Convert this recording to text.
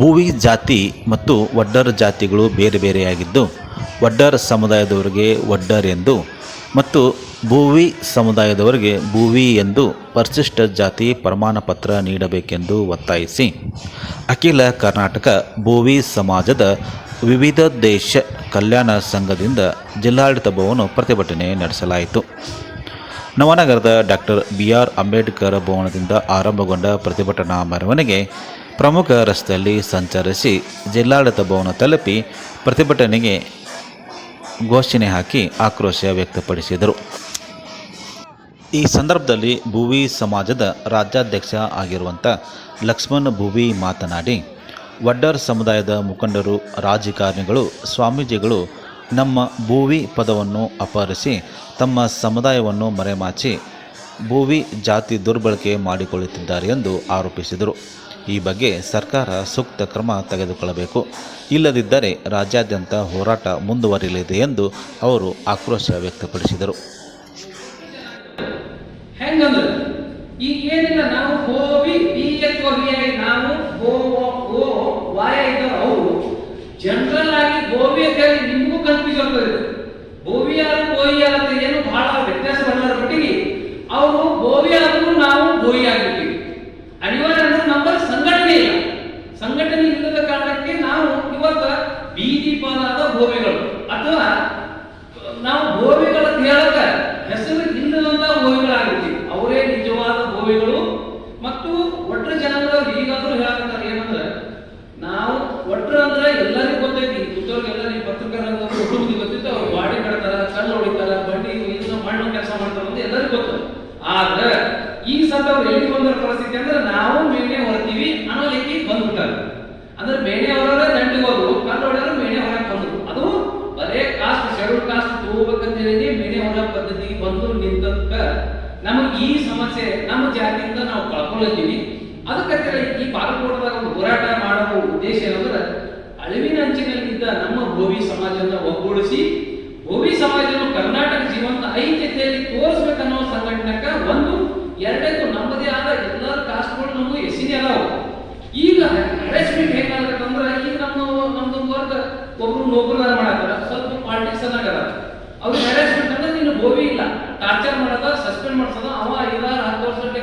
ಭೂವಿ ಜಾತಿ ಮತ್ತು ವಡ್ಡರ್ ಜಾತಿಗಳು ಬೇರೆ ಬೇರೆಯಾಗಿದ್ದು, ವಡ್ಡರ್ ಸಮುದಾಯದವರಿಗೆ ವಡ್ಡರ್ ಎಂದು ಮತ್ತು ಭೂವಿ ಸಮುದಾಯದವರಿಗೆ ಭೂವಿ ಎಂದು ಪರಿಶಿಷ್ಟ ಜಾತಿ ಪ್ರಮಾಣ ಪತ್ರ ನೀಡಬೇಕೆಂದು ಒತ್ತಾಯಿಸಿ. ಅಖಿಲ ಕರ್ನಾಟಕ ಭೂವಿ ಸಮಾಜದ ವಿವಿಧ ದೇಶ ಕಲ್ಯಾಣ ಸಂಘದಿಂದ ಜಿಲ್ಲಾಡಳಿತ ಭವನ ಪ್ರತಿಭಟನೆ ನಡೆಸಲಾಯಿತು. ನವನಗರದ ಡಾಕ್ಟರ್ ಬಿ ಆರ್ ಅಂಬೇಡ್ಕರ್ ಭವನದಿಂದ ಆರಂಭಗೊಂಡ ಪ್ರತಿಭಟನಾ ಮೆರವಣಿಗೆ ಪ್ರಮುಖ ರಸ್ತೆಯಲ್ಲಿ ಸಂಚರಿಸಿ ಜಿಲ್ಲಾಡಳಿತ ಭವನ ತಲುಪಿ ಪ್ರತಿಭಟನೆಗೆ ಘೋಷಣೆ ಹಾಕಿ ಆಕ್ರೋಶ ವ್ಯಕ್ತಪಡಿಸಿದರು. ಈ ಸಂದರ್ಭದಲ್ಲಿ ಭೂವಿ ಸಮಾಜದ ರಾಜ್ಯಾಧ್ಯಕ್ಷ ಆಗಿರುವಂಥ ಲಕ್ಷ್ಮಣ್ ಭೂವಿ ಮಾತನಾಡಿ, ವಡ್ಡರ್ ಸಮುದಾಯದ ಮುಖಂಡರು, ರಾಜಕಾರಣಿಗಳು, ಸ್ವಾಮೀಜಿಗಳು ನಮ್ಮ ಭೂವಿ ಪದವನ್ನು ಅಪಹರಿಸಿ ತಮ್ಮ ಸಮುದಾಯವನ್ನು ಮರೆಮಾಚಿ ಭೂವಿ ಜಾತಿ ದುರ್ಬಳಕೆ ಮಾಡಿಕೊಳ್ಳುತ್ತಿದ್ದಾರೆ ಎಂದು ಆರೋಪಿಸಿದರು. ಈ ಬಗ್ಗೆ ಸರ್ಕಾರ ಸೂಕ್ತ ಕ್ರಮ ತೆಗೆದುಕೊಳ್ಳಬೇಕು. ಇಲ್ಲದಿದ್ದರೆ ರಾಜ್ಯಾದ್ಯಂತ ಹೋರಾಟ ಮುಂದುವರಿಯಲಿದೆ ಎಂದು ಅವರು ಆಕ್ರೋಶ ವ್ಯಕ್ತಪಡಿಸಿದರು. ಈಗ ಏನಿಲ್ಲ, ನಾವು ಹೋಗಿ ಬಿ ನಾವು ವಾಯ ಇದ್ದವರು ಬೀದಿ ಪಾಲಾದ ಗೋವಿಗಳು. ಅಥವಾ ನಾವು ಗೋವಿಗಳ ಹೇಳಕ ಹೆಸರು ಹಿಂದಿನಂತ ಗೋವಿಗಳಾಗಿರ್ತೀವಿ. ಅವರೇ ನಿಜವಾದ ಗೋವಿಗಳು. ಮತ್ತು ಒಟ್ಟರೆ ಜನಾಂಗದವ್ರು ಈಗಾದರೂ ಹೇಳಕತ್ತಾರೆ ಏನಂದ್ರೆ, ನಾವು ಒಟ್ರ ಅಂದ್ರೆ ಎಲ್ಲರಿಗೂ ಗೊತ್ತೈತಿ. ಕೂತವ್ರಿಗೆ ಎಲ್ಲರಿಗೂ ಪತ್ರಕರ್ತರು ಗೊತ್ತಿತ್ತು. ಅವ್ರು ಬಾಡಿ ಕಡ್ತಾರ ಕಲ್ಲು ಹೊಡಿತಾರ, ಬಂಡಿ ಇನ್ನು ಮಣ್ಣು ಕೆಲಸ ಮಾಡ್ತಾರ ಅಂತ ಎಲ್ಲರಿಗೂ ಗೊತ್ತು. ಆದ್ರೆ ಈ ಸತ ಅವ್ರು ಎಲ್ಲಿ ಬಂದಿರೋ ಪರಿಸ್ಥಿತಿ ಅಂದ್ರೆ ನಾವು ಮೇಣೆ ಹೊರತೀವಿ ಅನ್ನೋ ಲೆಕ್ಕಿ ಬಂದ್ಬಿಟ್ಟಾರೆ. ಅಂದ್ರೆ ಮೇಣೆ ಅವರೇ ದಂಡಿಗೆ ಹೋದ್ರು. ಬಂದು ನಿಂತಕ್ಕ ನಮಗೆ ಈ ಸಮಸ್ಯೆ ನಮ್ಮ ಜಾತಿಯಿಂದ ನಾವು ಕಳ್ಕೊಳ್ಳಿದ್ದೀವಿ ಅದಕ್ಕೆ ಈ ಬಾಗಲಕೋಟದಾಗ ಒಂದು ಹೋರಾಟ ಮಾಡುವ ಉದ್ದೇಶ ಏನಂದ್ರೆ ಅಳಿವಿನ ಅಂಚಿನಲ್ಲಿದ್ದ ನಮ್ಮ ಭೋವಿ ಸಮಾಜವನ್ನು ಒಗ್ಗೂಡಿಸಿ, ಭೋವಿ ಸಮಾಜವನ್ನು ಕರ್ನಾಟಕ ಜೀವಂತ ಐಕ್ಯತೆಯಲ್ಲಿ ತೋರಿಸ್ಬೇಕನ್ನೋ ಸಂಘಟನೆಕ ಒಂದು ಎರಡನೇದು ನಮ್ಮದೇ ಆದ ಎಲ್ಲ ಕಾಸ್ಟ್ಗಳು ನಮಗೂ ಎಸಿನೇ ಅದಾವ. ಈಗ ಹ್ಯಾರೆಸ್ಮೆಂಟ್ ಹೆಂಗಾಗತ್ತಂದ್ರೆ ಈಗ ನಮ್ಮ ನಮ್ದು ವರ್ಗ ಒಬ್ರು ನೌಕರದಾರ ಮಾಡತ್ತಾರ ಸ್ವಲ್ಪ ಪಾಲಿಟಿಕ್ಸ್ ಅನ್ನಾಗದ ಅವ್ರು ಬೋವಿ ಇಲ್ಲ. ಟಾರ್ಚರ್ ಮಾಡೋದ ಸಸ್ಪೆಂಡ್ ಮಾಡಿಸೋದು ಅವ ಐದಾರು ಹತ್ತು ವರ್ಷಕ್ಕೆ